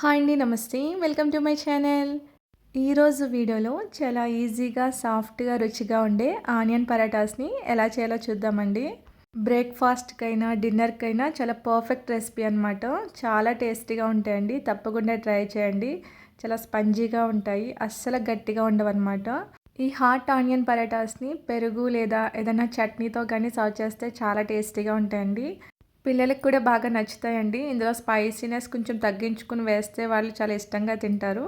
Hi అండి నమస్తే. Welcome to my channel. ఈరోజు వీడియోలో చాలా ఈజీగా సాఫ్ట్గా రుచిగా ఉండే ఆనియన్ పరాటాస్ని ఎలా చేయాలో చూద్దామండి. బ్రేక్ఫాస్ట్కైనా డిన్నర్కైనా చాలా పర్ఫెక్ట్ రెసిపీ అనమాట చాలా టేస్టీగా ఉంటాయండి. తప్పకుండా ట్రై చేయండి. చాలా స్పంజీగా ఉంటాయి. అస్సలు గట్టిగా ఉండవన్నమాట ఈ హాట్ ఆనియన్ పరాటాస్ని పెరుగు లేదా ఏదైనా చట్నీతో కానీ సర్వ్ చేస్తే చాలా టేస్టీగా ఉంటాయండి. పిల్లలకు కూడా బాగా నచ్చుతాయండి. ఇందులో స్పైసీనెస్ కొంచెం తగ్గించుకుని వేస్తే వాళ్ళు చాలా ఇష్టంగా తింటారు.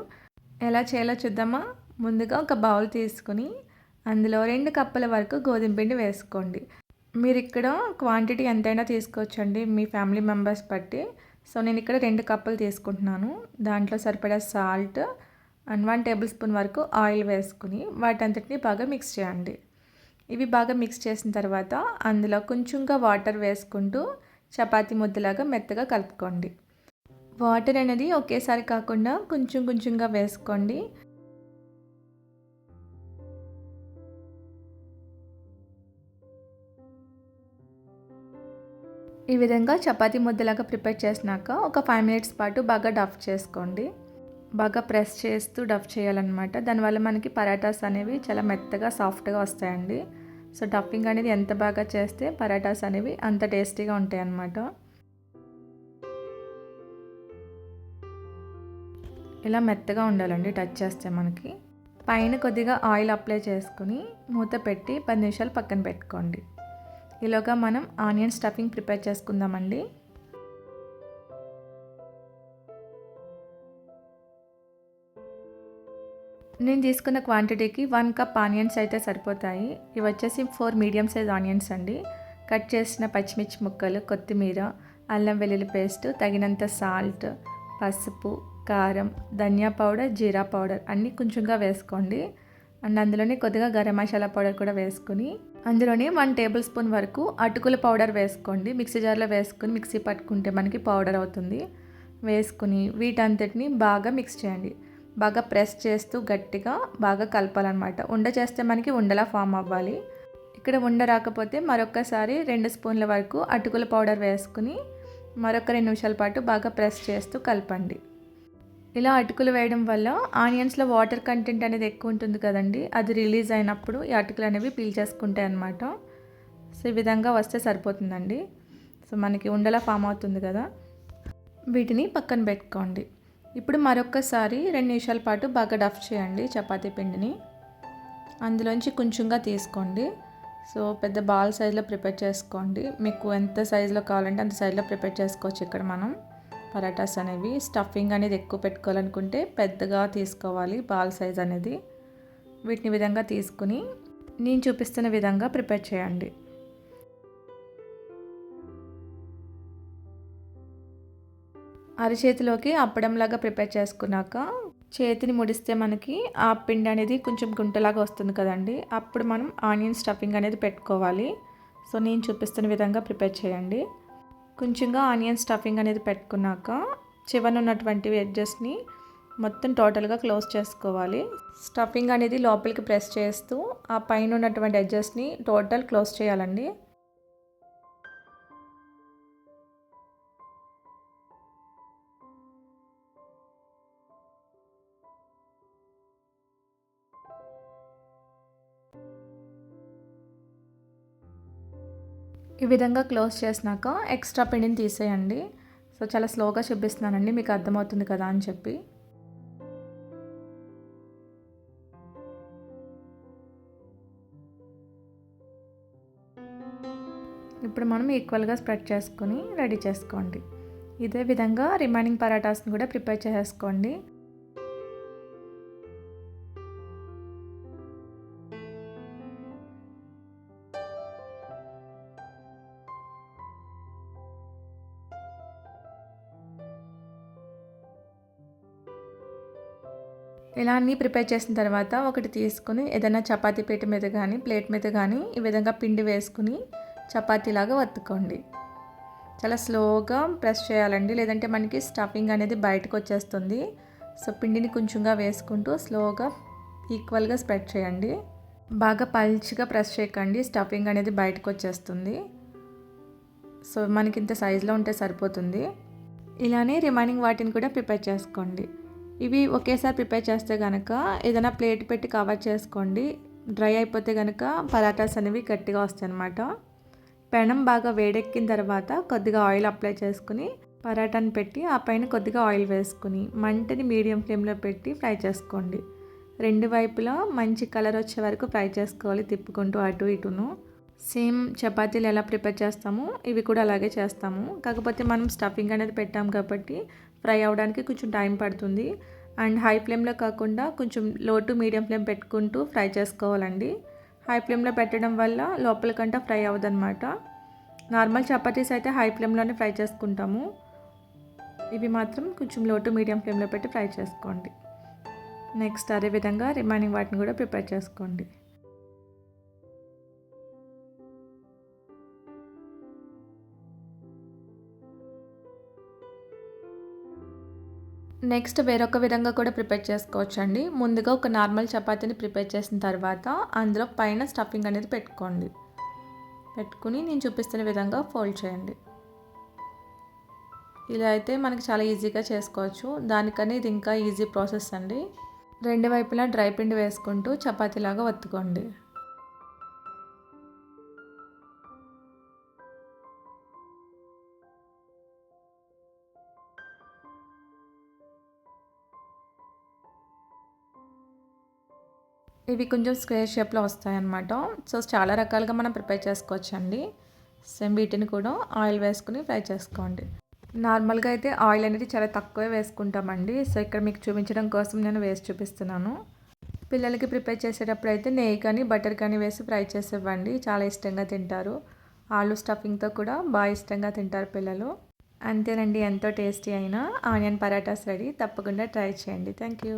ఎలా చేయాలో చూద్దామా? ముందుగా ఒక బౌల్ తీసుకుని అందులో రెండు కప్పుల వరకు గోధుమ పిండి వేసుకోండి. మీరు ఇక్కడ క్వాంటిటీ ఎంతైనా తీసుకోవచ్చండి మీ ఫ్యామిలీ మెంబర్స్ బట్టి. సో నేను ఇక్కడ రెండు కప్పులు తీసుకుంటున్నాను. దాంట్లో సరిపడా salt and one tablespoon వరకు ఆయిల్ వేసుకుని వాటంతటిని బాగా మిక్స్ చేయండి. ఇవి బాగా మిక్స్ చేసిన తర్వాత అందులో కొంచెంగా వాటర్ వేసుకుంటూ చపాతీ ముద్దలాగా మెత్తగా కలుపుకోండి. వాటర్ అనేది ఒకేసారి కాకుండా కొంచెం కొంచెంగా వేసుకోండి. ఈ విధంగా చపాతీ ముద్దలాగా ప్రిపేర్ చేసినాక ఒక ఫైవ్ మినిట్స్ పాటు బాగా డఫ్ చేసుకోండి. బాగా ప్రెస్ చేస్తూ డఫ్ చేయాలన్నమాట. దానివల్ల మనకి పరాటాస్ అనేవి చాలా మెత్తగా సాఫ్ట్గా వస్తాయండి. సో టఫింగ్ అనేది ఎంత బాగా చేస్తే పరాటాస్ అనేవి అంత టేస్టీగా ఉంటాయి అన్నమాట. ఇలా మెత్తగా ఉండాలండి టచ్ చేస్తే మనకి. పైన కొద్దిగా ఆయిల్ అప్లై చేసుకుని మూత పెట్టి పది నిమిషాలు పక్కన పెట్టుకోండి. ఈలోగా మనం ఆనియన్ స్టఫింగ్ ప్రిపేర్ చేసుకుందామండి. నేను తీసుకున్న క్వాంటిటీకి వన్ కప్ ఆనియన్స్ అయితే సరిపోతాయి. ఇవి వచ్చేసి ఫోర్ మీడియం సైజ్ ఆనియన్స్ అండి. కట్ చేసిన పచ్చిమిర్చి ముక్కలు కొత్తిమీర అల్లం వెల్లుల్లి పేస్ట్ తగినంత సాల్ట్ పసుపు కారం ధనియా పౌడర్ జీరా పౌడర్ అన్నీ కొంచెంగా వేసుకోండి. అండ్ అందులోనే కొద్దిగా గరం మసాలా పౌడర్ కూడా వేసుకుని అందులోనే వన్ టేబుల్ స్పూన్ వరకు అటుకుల పౌడర్ వేసుకోండి. మిక్సీ జార్లో వేసుకుని మిక్సీ పట్టుకుంటే మనకి పౌడర్ అవుతుంది. వేసుకుని వీటంతటిని బాగా మిక్స్ చేయండి. బాగా ప్రెస్ చేస్తూ గట్టిగా బాగా కలపాలన్నమాట. ఉండ చేస్తే మనకి ఉండలా ఫామ్ అవ్వాలి. ఇక్కడ ఉండ రాకపోతే మరొకసారి రెండు స్పూన్ల వరకు అటుకుల పౌడర్ వేసుకుని మరొక రెండు నిమిషాల పాటు బాగా ప్రెస్ చేస్తూ కలపండి. ఇలా అటుకులు వేయడం వల్ల ఆనియన్స్లో వాటర్ కంటెంట్ అనేది ఎక్కువ ఉంటుంది కదండి అది రిలీజ్ అయినప్పుడు ఈ అటుకులు అనేవి పీల్ చేసుకుంటాయి అన్నమాట. సో ఈ విధంగా వస్తే సరిపోతుందండి. సో మనకి ఉండలా ఫామ్ అవుతుంది కదా. వీటిని పక్కన పెట్టుకోండి. ఇప్పుడు మరొక్కసారి రెండు నిమిషాల పాటు బాగా డఫ్ చేయండి చపాతీ పిండిని. అందులోంచి కొంచెంగా తీసుకోండి. సో పెద్ద బాల్ సైజులో ప్రిపేర్ చేసుకోండి. మీకు ఎంత సైజులో కావాలంటే అంత సైజులో ప్రిపేర్ చేసుకోవచ్చు ఇక్కడ మనం. పరాటాస్ అనేవి. స్టఫింగ్ అనేది ఎక్కువ పెట్టుకోవాలనుకుంటే పెద్దగా తీసుకోవాలి బాల్ సైజ్ అనేది. వీటిని విధంగా తీసుకుని నేను చూపిస్తున్న విధంగా ప్రిపేర్ చేయండి. అరిచేతిలోకి అప్పడంలాగా ప్రిపేర్ చేసుకున్నాక చేతిని ముడిస్తే మనకి ఆ పిండి అనేది కొంచెం గుంటలాగా వస్తుంది కదండి. అప్పుడు మనం ఆనియన్ స్టఫింగ్ అనేది పెట్టుకోవాలి. సో నేను చూపిస్తున్న విధంగా ప్రిపేర్ చేయండి. కొంచెంగా ఆనియన్ స్టఫింగ్ అనేది పెట్టుకున్నాక చివరి ఉన్నటువంటి ఎడ్జెస్ని మొత్తం టోటల్గా క్లోజ్ చేసుకోవాలి. స్టఫింగ్ అనేది లోపలికి ప్రెస్ చేస్తూ ఆ పైన ఉన్నటువంటి ఎడ్జెస్ని టోటల్ క్లోజ్ చేయాలండి. ఈ విధంగా క్లోజ్ చేసినాక ఎక్స్ట్రా పిండిని తీసేయండి. సో చాలా స్లోగా చూపిస్తున్నానండి మీకు అర్థమవుతుంది కదా అని చెప్పి. ఇప్పుడు మనం ఈక్వల్గా స్ప్రెడ్ చేసుకొని రెడీ చేసుకోండి. ఇదే విధంగా రిమైనింగ్ పరాటాస్ని కూడా ప్రిపేర్ చేసుకోండి ఇలా అన్నీ ప్రిపేర్ చేసిన తర్వాత ఒకటి తీసుకుని ఏదైనా చపాతీ పీట మీద కానీ ప్లేట్ మీద కానీ ఈ విధంగా పిండి వేసుకుని చపాతీలాగా వత్తుకోండి. చాలా స్లోగా ప్రెస్ చేయాలండి. లేదంటే మనకి స్టఫింగ్ అనేది బయటకు వచ్చేస్తుంది. సో పిండిని కొంచెంగా వేసుకుంటూ స్లోగా ఈక్వల్గా స్ప్రెడ్ చేయండి. బాగా పల్చిగా ప్రెస్ చేయకండి. స్టఫింగ్ అనేది బయటకు వచ్చేస్తుంది. సో మనకి ఇంత సైజులో ఉంటే సరిపోతుంది. ఇలానే రిమైనింగ్ వాటిని కూడా ప్రిపేర్ చేసుకోండి. ఇవి ఒకేసారి ప్రిపేర్ చేస్తే కనుక ఏదైనా ప్లేట్ పెట్టి కవర్ చేసుకోండి. డ్రై అయిపోతే కనుక పరాటాస్ అనేవి గట్టిగా వస్తాయి అన్నమాట పెనం బాగా వేడెక్కిన తర్వాత కొద్దిగా ఆయిల్ అప్లై చేసుకుని పరాటాని పెట్టి ఆ పైన కొద్దిగా ఆయిల్ వేసుకుని మంటని మీడియం ఫ్లేమ్లో పెట్టి ఫ్రై చేసుకోండి. రెండు వైపులా మంచి కలర్ వచ్చే వరకు ఫ్రై చేసుకోవాలి తిప్పుకుంటూ అటు ఇటును. సేమ్ చపాతీలు ఎలా ప్రిపేర్ చేస్తామో ఇవి కూడా అలాగే చేస్తాము. కాకపోతే మనం స్టఫింగ్ అనేది పెట్టాం కాబట్టి ఫ్రై అవ్వడానికి కొంచెం టైం పడుతుంది. అండ్ హై ఫ్లేమ్లో కాకుండా కొంచెం లో టు మీడియం ఫ్లేమ్ పెట్టుకుంటూ ఫ్రై చేసుకోవాలండి. హై ఫ్లేమ్లో పెట్టడం వల్ల లోపలికంట ఫ్రై అవ్వదన్నమాట. నార్మల్ చపాతీస్ అయితే హై ఫ్లేమ్లోనే ఫ్రై చేసుకుంటాము. ఇవి మాత్రం కొంచెం లో టు మీడియం ఫ్లేమ్లో పెట్టి ఫ్రై చేసుకోండి. నెక్స్ట్ అదేవిధంగా రిమైనింగ్ వాటిని కూడా ప్రిపేర్ చేసుకోండి. నెక్స్ట్ వేరొక విధంగా కూడా ప్రిపేర్ చేసుకోవచ్చండి. ముందుగా ఒక నార్మల్ చపాతీని ప్రిపేర్ చేసిన తర్వాత అందులో పైన స్టఫింగ్ అనేది పెట్టుకోండి. పెట్టుకుని నేను చూపిస్తున్న విధంగా ఫోల్డ్ చేయండి. ఇలా అయితే మనకి చాలా ఈజీగా చేసుకోవచ్చు. దానికని ఇది ఇంకా ఈజీ ప్రాసెస్ అండి. రెండు వైపులా డ్రై పిండి వేసుకుంటూ చపాతీలాగా వత్తుకోండి ఇవి కొంచెం స్క్వేర్ షేప్లో వస్తాయన్నమాట. సో చాలా రకాలుగా మనం ప్రిపేర్ చేసుకోవచ్చండి. సేమ్ వీటిని కూడా ఆయిల్ వేసుకుని ఫ్రై చేసుకోండి. నార్మల్గా అయితే ఆయిల్ అనేది చాలా తక్కువే వేసుకుంటామండి. సో ఇక్కడ మీకు చూపించడం కోసం నేను వేసి చూపిస్తున్నాను. పిల్లలకి ప్రిపేర్ చేసేటప్పుడు అయితే నెయ్యి కానీ బటర్ కానీ వేసి ఫ్రై చేసి ఇవ్వండి చాలా ఇష్టంగా తింటారు. ఆలు స్టఫింగ్తో కూడా బాగా ఇష్టంగా తింటారు పిల్లలు. అంతేనండి ఎంతో టేస్టీ అయినా ఆనియన్ పరాటాస్ రెడీ. తప్పకుండా ట్రై చేయండి. Thank you